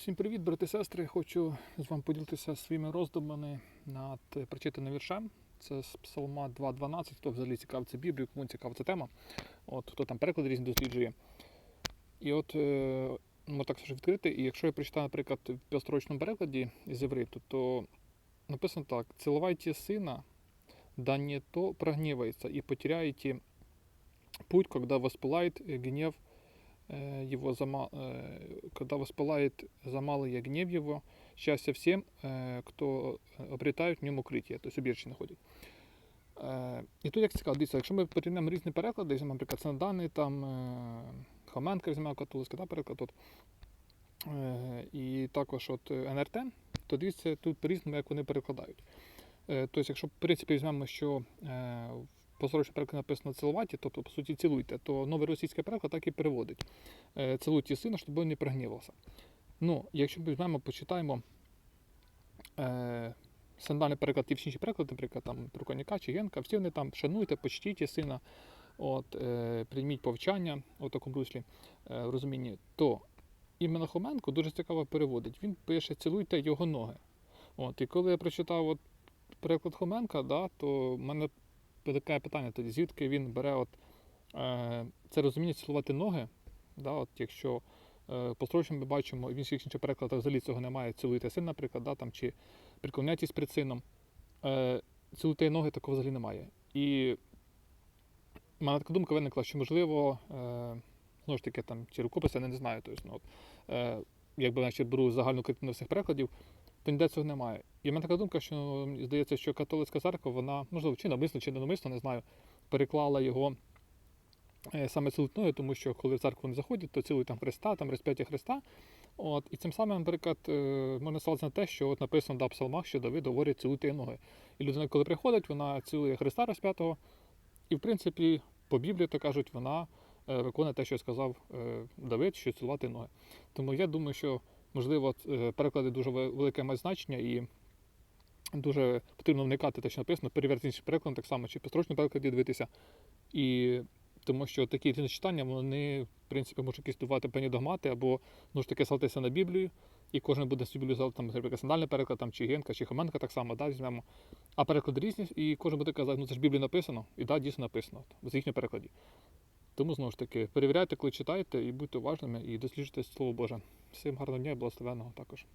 Всім привіт, брати і сестри. Хочу з вами поділитися своїми роздумами над е, прочитаним віршем. Це з Псалма 2.12. Хто взагалі цікавиться Біблією, кому цікава ця тема. От, хто там переклади різні досліджує. І от е, ну, так все відкрити. І якщо я прочитаю, наприклад, в п'ятстрочному перекладі з євриту, то написано так: «Цілувайте сина, да не то прогневается, и потеряете путь, когда воспылает э, гнев э, его за ма- э, когда воспылает за малый гнев его, счастье всем, э, кто обретають в ньому укриття, тобто убіжище знаходять. Е, І тут як цікаво, дивіться, якщо ми порівняємо різні переклади, візьмемо, наприклад, Синодани, там е, Хоменка візьмемо католицький да, переклад, от, е, і також от е, НРТ, то дивіться тут по-різному, як вони перекладають. Е, Тобто, якщо в принципі візьмемо, що в посорочному перекладі написано цілувати, тобто, по суті, цілуйте, то новий російський переклад так і переводить. Е, Цілуйте сина, щоб він не прогнівався. Ну, якщо ми візьмемо, почитаємо е, сандальний переклад і всі інші переклади, наприклад, там Труконяка чи Генка, всі вони там шануйте, почтіть сина, от, е, прийміть повчання у такому руслі е, розумінні, то іменно Хоменко дуже цікаво переводить. Він пише цілуйте його ноги. От, і коли я прочитав от, переклад Хоменка, да, то в мене виникає питання тоді, звідки він бере от, е, це розуміння цілувати ноги, да, от, якщо е, по строчному ми бачимо, в інших інших перекладах взагалі цього немає, цілуйте син, наприклад, да, там, чи приклоняйтесь перед сином. Е, цілуйте ноги такого взагалі немає. І в мене така думка виникла, що можливо, е, знову ж таки, там, чи рукописи, я не знаю. Тобто, ну, от, е, якби значить, беру загальну картину всіх перекладів, то ніде цього немає. І в мене така думка, що здається, що католицька церква, вона, можливо, чи навмисно, чи не навмисно, не знаю, переклала його е, саме цілутною, тому що коли в церкву вони заходять, то цілують там Христа, там розп'яття Христа. От, і цим самим, наприклад, е, можна ссилатися на те, що от написано да, псалмах, що Давид говорить цілуйте ноги. І людина, коли приходить, вона цілує Христа розп'ятого, і в принципі, по Біблії, то кажуть, вона е, виконує те, що сказав Давид, що цілувати ноги. Тому я думаю, що можливо е, переклади дуже велике мають значення і дуже потрібно вникати те, що написано, перевірити інший переклад, так само, чи по строчному перекладі дивитися. І тому що такі читання, вони, в принципі, можуть якісь давати певні догмати, або ну ж таки ссылатися на Біблію, і кожен буде собі Біблію там, наприклад, сандальний переклад, там, чи Генка, чи Хоменка так само, да, візьмемо. А переклади різні, і кожен буде казати, ну це ж в Біблії написано, і да, дійсно написано, з їхнього перекладі. Тому знову ж таки, перевіряйте, коли читаєте, і будьте уважними, і досліджуйте Слово Боже. Всім гарного дня і благословенного також.